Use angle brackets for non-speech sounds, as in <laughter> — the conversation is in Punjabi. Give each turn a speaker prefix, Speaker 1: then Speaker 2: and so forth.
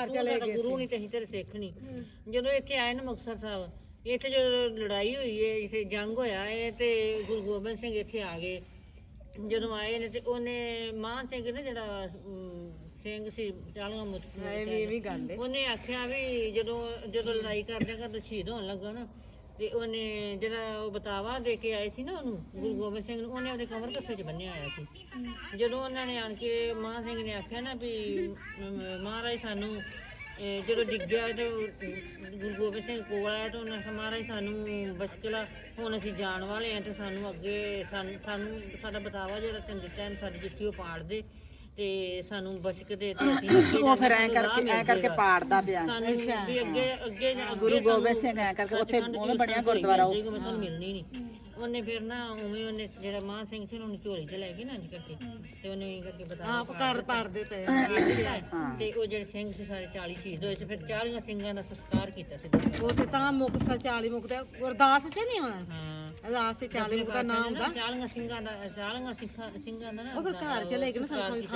Speaker 1: ਘਰ
Speaker 2: ਤੂੰ
Speaker 1: ਚਲੇ
Speaker 2: ਸਾਡਾ
Speaker 1: ਗਏ
Speaker 2: ਗੁਰੂ ਨਹੀਂ ਤੇ ਅਸੀਂ ਤੇਰੇ ਸਿੱਖ ਨਹੀਂ ਜਦੋਂ ਇੱਥੇ ਆਏ ਨਾ ਮੁਕਤਸਰ ਸਾਹਿਬ ਇੱਥੇ ਜਦੋਂ ਲੜਾਈ ਹੋਈ ਹੈ ਇੱਥੇ ਜੰਗ ਹੋਇਆ ਹੈ ਤੇ ਗੁਰੂ ਗੋਬਿੰਦ ਸਿੰਘ ਇੱਥੇ ਆ ਗਏ। ਜਦੋਂ ਆਏ ਨੇ ਤੇ ਉਹਨੇ ਮਾਨ ਸਿੰਘ ਨੇ ਜਿਹੜਾ ਸਿੰਘ ਸੀ ਚਾਲੀਆਂ ਮੁਸਲਿਮ
Speaker 1: ਇਹ ਵੀ ਗੱਲ ਹੈ
Speaker 2: ਉਹਨੇ ਆਖਿਆ ਵੀ ਜਦੋਂ ਜਦੋਂ ਲੜਾਈ ਕਰਦੇ ਕਰਦੇ ਸ਼ਹੀਦ ਹੋਣ ਲੱਗਾ ਨਾ ਤੇ ਉਹਨੇ ਜਿਹੜਾ ਉਹ ਬਤਾਵਾ ਦੇ ਕੇ ਆਏ ਸੀ ਨਾ ਉਹਨੂੰ ਗੁਰੂ ਗੋਬਿੰਦ ਸਿੰਘ ਨੂੰ ਉਹਨੇ ਉਹਦੇ ਕਮਰ ਕੱਸੇ 'ਚ ਬੰਨਿਆ ਆਇਆ ਸੀ। ਜਦੋਂ ਉਹਨਾਂ ਨੇ ਆਣ ਕੇ ਮਾਨ ਸਿੰਘ ਨੇ ਆਖਿਆ ਨਾ ਵੀ ਮਹਾਰਾਜ ਸਾਨੂੰ ਜਦੋਂ ਡਿੱਗਿਆ ਤੇ ਗੁਰੂ ਗੋਬਿੰਦ ਸਿੰਘ ਕੋਲ ਆਇਆ ਤਾਂ ਉਹਨਾਂ ਮਹਾਰਾਜ ਸਾਨੂੰ ਬਸ਼ਕਲਾ ਹੁਣ ਅਸੀਂ ਜਾਣ ਵਾਲੇ ਆ ਤੇ ਸਾਨੂੰ ਅੱਗੇ ਸਾਨੂੰ ਸਾਨੂੰ ਸਾਡਾ ਬਤਾਵਾ ਜਿਹੜਾ ਤੈਨੂੰ ਦਿੱਤਾ ਹੈ ਸਾਡੀ ਜੁੱਤੀ ਉਹ ਪਾੜ ਦੇ ਤੇ ਸਾਨੂੰ ਬਸ਼ਕ ਦੇ ਤੇ ਅਸੀਂ <coughs>
Speaker 1: ਉਹ ਫਿਰ ਐ ਕਰਕੇ ਐ ਕਰਕੇ ਪਾੜਦਾ ਪਿਆ।
Speaker 2: ਸਾਨੂੰ ਵੀ ਅੱਗੇ ਅੱਗੇ
Speaker 1: ਗੁਰੂ ਗੋਬਿੰਦ ਸਿੰਘ ਐ ਕਰਕੇ ਉੱਥੇ ਉਹਨੇ ਬਣਿਆ ਗੁਰਦੁਆਰਾ ਉਹ।
Speaker 2: ਮਿਲਣੀ ਨਹੀਂ। ਉਹਨੇ ਫਿਰ ਨਾ ਉਵੇਂ ਉਹਨੇ ਜਿਹੜਾ ਮਾਨ ਸਿੰਘ ਸੀ ਉਹਨੂੰ ਝੋਲੀ ਚ ਲੈ ਕੇ ਨਾ ਇੰਝ ਕਰਕੇ। ਤੇ ਉਹਨੇ ਇਹ ਕਰਕੇ ਬਤਾ
Speaker 1: ਆਪ ਘਰ ਪਾੜਦੇ ਪਏ
Speaker 2: ਹਾਂ। ਤੇ ਉਹ ਜਿਹੜੇ ਸਿੰਘ ਸੀ ਸਾਰੇ 40 ਸ਼ਹੀਦ ਹੋਏ ਸੀ ਫਿਰ 40 ਸਿੰਘਾਂ ਦਾ ਸੰਸਕਾਰ ਕੀਤਾ ਸੀ।
Speaker 1: ਉਹ ਤੇ ਤਾਂ ਮੁਕਤ 40 ਮੁਕਤ ਅਰਦਾਸ ਚ ਨਹੀਂ ਹੋਣਾ
Speaker 2: ਹਾਂ।
Speaker 1: ਅਰਦਾਸ ਤੇ 40 ਮੁਕਤ ਦਾ ਨਾਮ ਹੁੰਦਾ।
Speaker 2: 40 ਸਿੰਘਾਂ ਦਾ 40 ਸਿੰਘਾਂ ਸਿੰਘਾਂ ਦਾ ਨਾ
Speaker 1: ਉਹ ਫਿਰ ਘਰ ਚਲੇ ਗਏ ਨਾ ਸਾਨੂੰ